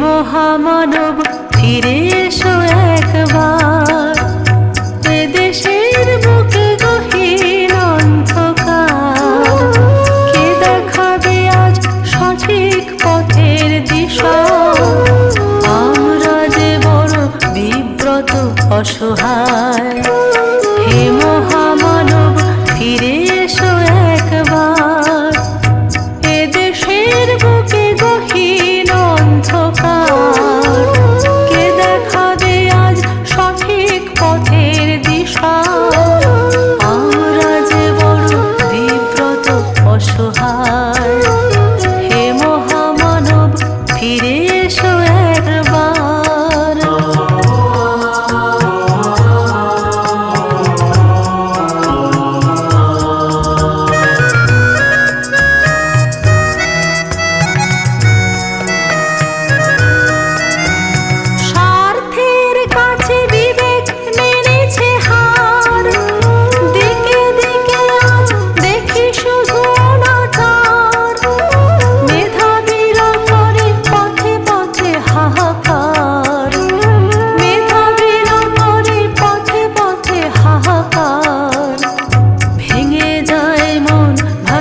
মহামানব, ফিরে এসো একবার। দেশের বুকে গহীন অন্ধকার। কে দেখাবে আজ সঠিক পথের দিশা? আমরা যে বড় বিব্রত অসহায়।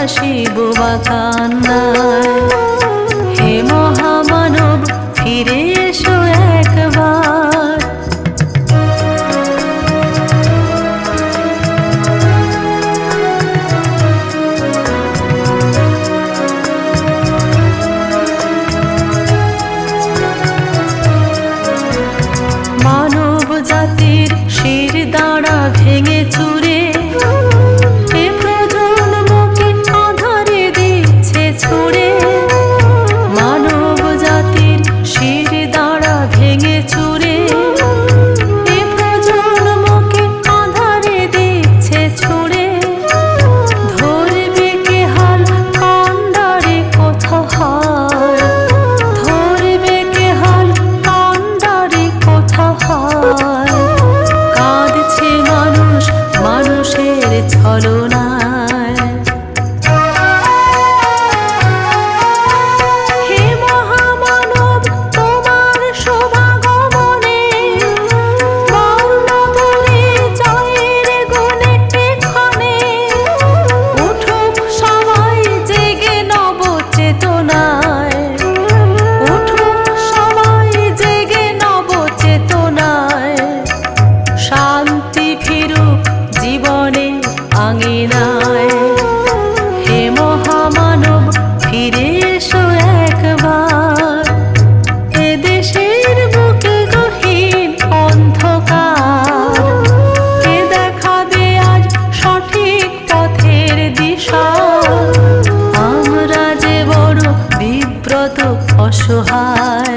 হাসিব বা কান্না। মনের ছলনা কত অসহায়।